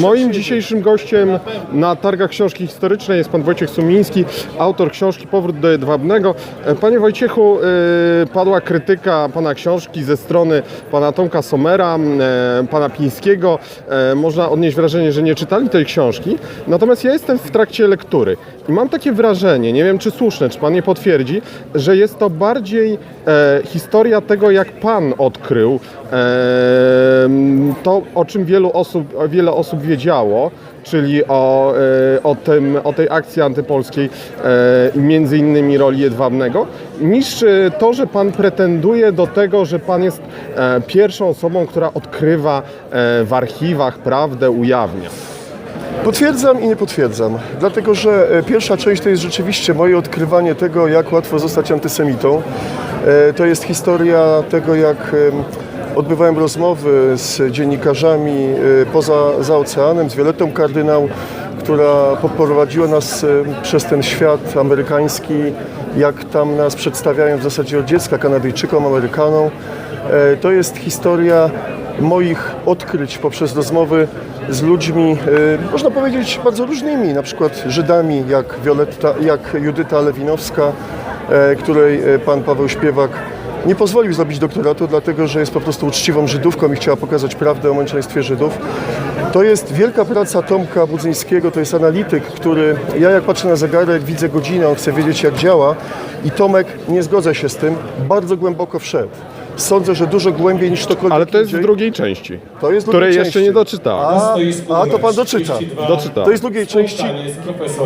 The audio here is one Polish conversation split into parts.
Moim dzisiejszym gościem na targach książki historycznej jest pan Wojciech Sumiński, autor książki Powrót do Jedwabnego. E, Panie Wojciechu, e, padła krytyka pana książki ze strony pana Tomka Somera, e, pana Pińskiego. Można odnieść wrażenie, że nie czytali tej książki. Natomiast ja jestem w trakcie lektury i mam takie wrażenie, nie wiem czy słuszne, czy pan nie potwierdzi, że jest to bardziej historia tego, jak pan odkrył to, o czym wielu osób, wiele osób wiedziało, czyli o, e, o, tym, o tej akcji antypolskiej, e, między innymi roli Jedwabnego, niż to, że Pan pretenduje do tego, że Pan jest e, pierwszą osobą, która odkrywa w archiwach prawdę, ujawnia. Potwierdzam i nie potwierdzam, dlatego że pierwsza część to jest rzeczywiście moje odkrywanie tego, jak łatwo zostać antysemitą. To jest historia tego, jak odbywałem rozmowy z dziennikarzami e, poza za oceanem, z Violettą Kardynał, która poprowadziła nas e, przez ten świat amerykański, jak tam nas przedstawiają w zasadzie od dziecka Kanadyjczykom, Amerykanom. E, To jest historia moich odkryć poprzez rozmowy z ludźmi, e, można powiedzieć, bardzo różnymi, na przykład Żydami, jak, Violetta, jak Judyta Lewinowska, e, której e, pan Paweł Śpiewak nie pozwolił zrobić doktoratu, dlatego że jest po prostu uczciwą Żydówką i chciała pokazać prawdę o męczeństwie Żydów. To jest wielka praca Tomka Budzyńskiego, to jest analityk, który, ja jak patrzę na zegarek, widzę godzinę, on chce wiedzieć jak działa i Tomek nie zgodza się z tym, bardzo głęboko wszedł. Sądzę, że dużo głębiej niż ktokolwiek Ale to jest w indziej. drugiej części, To jest w której jeszcze części. nie doczytałem. A, a to pan doczyta. 32. Doczyta. To jest w drugiej części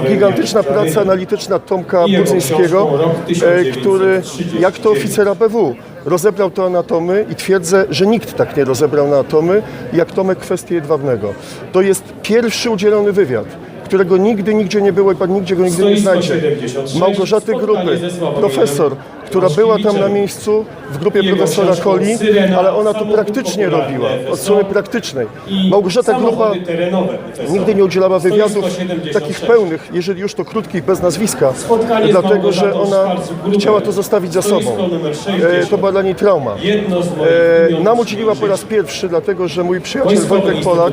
gigantyczna praca analityczna Tomka jego Budzyńskiego, książką Rok e, który 1939. jak to oficer ABW rozebrał to anatomy i twierdzę, że nikt tak nie rozebrał na atomy jak Tomek kwestię jedwabnego. To jest pierwszy udzielony wywiad którego nigdy, nigdzie nie było i pan nigdzie go nigdy nie znajdzie. 76, Małgorzaty spotkanie Grupy, ze Sławomirem profesor, która była tam na miejscu w grupie profesora Koli, ale ona to praktycznie robiła, od strony praktycznej. Małgorzata Grupa nigdy nie udzielała wywiadów 76. takich pełnych, jeżeli już to krótkich, bez nazwiska, dlatego że ona chciała to zostawić za sobą. E, 60. To była dla niej trauma. E, Nam udzieliła po raz pierwszy, dlatego że mój przyjaciel Wojtek Polak,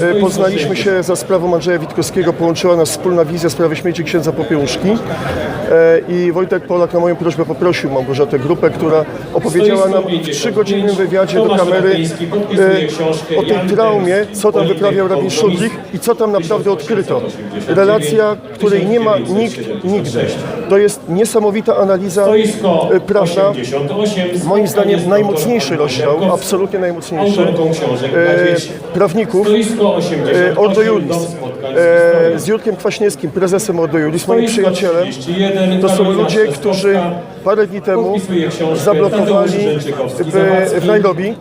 e, poznaliśmy 60. się za sprawą Andrzeja Witkowskiego, połączyła nas wspólna wizja sprawy śmierci księdza Popiełuszki i Wojtek Polak na moją prośbę poprosił Małgorzatę Grupę, która opowiedziała nam w trzygodzinnym wywiadzie do kamery e, o tej traumie, co tam wyprawiał rabin Szudlik i co tam naprawdę odkryto. Relacja, której nie ma nikt nigdy. To jest niesamowita analiza e, prawna. 88. Moim zdaniem najmocniejszy rozdział, absolutnie najmocniejszy, e, prawników, Stoisko 80. Ordo Juris, z Jurkiem Kwaśniewskim, prezesem Ordo Juris, moim przyjacielem. 31, To są ludzie, którzy. Parę dni temu zablokowali w Nairobi,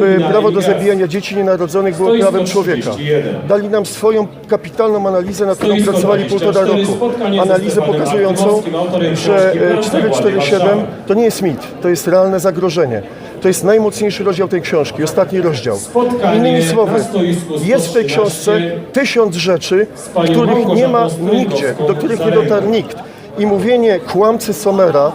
by prawo do zabijania dzieci nienarodzonych było prawem człowieka. 31. Dali nam swoją kapitalną analizę, nad którą pracowali 24, półtora roku. Analizę pokazującą, że książki e, Prawda, 447 Warszawa. to nie jest mit, to jest realne zagrożenie. To jest najmocniejszy rozdział tej książki, ostatni rozdział. Innymi słowy, jest w tej 113 książce tysiąc rzeczy, których nie ma nigdzie, do których nie dotarł nikt. I mówienie kłamcy Somera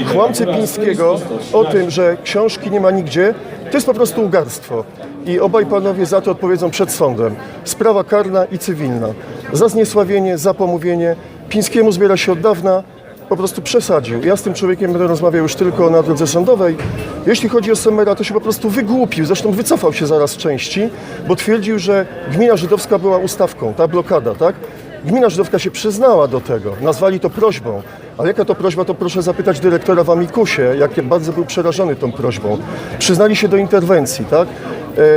i kłamcy Pińskiego o 113. tym, że książki nie ma nigdzie, to jest po prostu ugarstwo. I obaj panowie za to odpowiedzą przed sądem. Sprawa karna i cywilna. Za zniesławienie, za pomówienie. Pińskiemu zbiera się od dawna, po prostu przesadził. Ja z tym człowiekiem będę rozmawiał już tylko na drodze sądowej. Jeśli chodzi o Somera, to się po prostu wygłupił. Zresztą wycofał się zaraz z części, bo twierdził, że gmina żydowska była ustawką, ta blokada, tak? Gmina żydowska się przyznała do tego, nazwali to prośbą. Ale jaka to prośba, to proszę zapytać dyrektora w Amikusie, jak bardzo był przerażony tą prośbą. Przyznali się do interwencji, tak?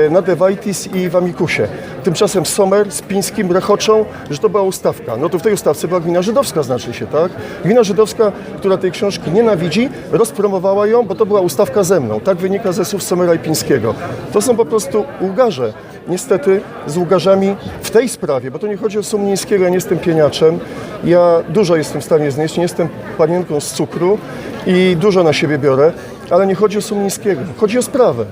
E, Na Dewajtis i w Amikusie. Tymczasem Sommer z Pińskim rechoczą, że to była ustawka. No to w tej ustawce była gmina żydowska, znaczy się, tak? Gmina żydowska, która tej książki nienawidzi, rozpromowała ją, bo to była ustawka ze mną. Tak wynika ze słów Sommera i Pińskiego. To są po prostu łgarze. Niestety z łgarzami w tej sprawie, bo to nie chodzi o Sumnińskiego, ja nie jestem pieniaczem. Ja dużo jestem w stanie znieść, nie jestem panienką z cukru i dużo na siebie biorę, ale nie chodzi o Sumnińskiego, chodzi o sprawę.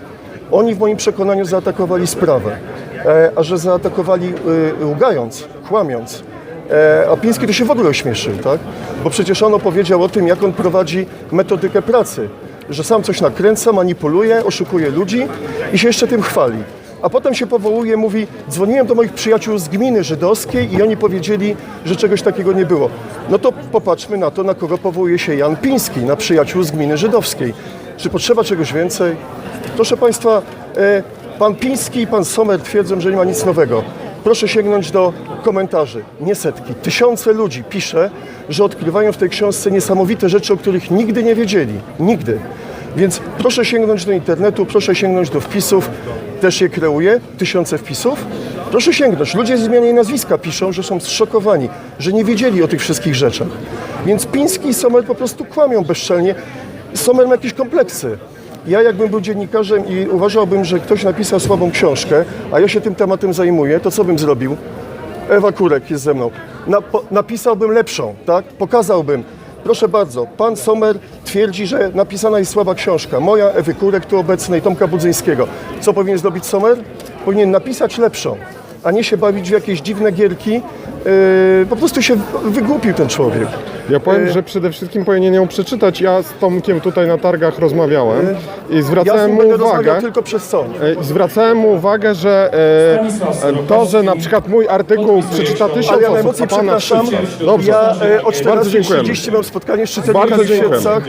Oni w moim przekonaniu zaatakowali sprawę, e, a że zaatakowali y, łgając, kłamiąc, e, a Piński to się w ogóle ośmieszył, tak? Bo przecież on opowiedział o tym, jak on prowadzi metodykę pracy, że sam coś nakręca, manipuluje, oszukuje ludzi i się jeszcze tym chwali. A potem się powołuje, mówi, dzwoniłem do moich przyjaciół z gminy żydowskiej i oni powiedzieli, że czegoś takiego nie było. No to popatrzmy na to, na kogo powołuje się Jan Piński, na przyjaciół z gminy żydowskiej. Czy potrzeba czegoś więcej? Proszę Państwa, e, pan Piński i pan Sommer twierdzą, że nie ma nic nowego. Proszę sięgnąć do komentarzy. Nie setki, tysiące ludzi pisze, że odkrywają w tej książce niesamowite rzeczy, o których nigdy nie wiedzieli. Nigdy. Więc proszę sięgnąć do internetu, proszę sięgnąć do wpisów. Też je kreuję, tysiące wpisów. Proszę sięgnąć. Ludzie z imienia i nazwiska piszą, że są zszokowani, że nie wiedzieli o tych wszystkich rzeczach. Więc Piński i Sommer po prostu kłamią bezczelnie. Sommer ma jakieś kompleksy. Ja jakbym był dziennikarzem i uważałbym, że ktoś napisał słabą książkę, a ja się tym tematem zajmuję, to co bym zrobił? Ewa Kurek jest ze mną. Napisałbym lepszą, tak? Pokazałbym. Proszę bardzo, pan Sommer twierdzi, że napisana jest słaba książka. Moja, Ewy Kurek, tu obecnej, Tomka Budzyńskiego. Co powinien zrobić Sommer? Powinien napisać lepszą, a nie się bawić w jakieś dziwne gierki. Yy, po prostu się wygłupił ten człowiek. Ja powiem, że przede wszystkim powinien ją przeczytać. Ja z Tomkiem tutaj na targach rozmawiałem i Ja zwracałem nim mu uwagę. tylko przez sąd. E, zwracałem mu uwagę, że e, e, to, że na przykład mój artykuł przeczyta tysiąc Ale ja osób, najmocniej przepraszam. Dobrze. Ja e, o Bardzo dziękujemy. 14.30 mam spotkanie z czytelnikami w. Świecach.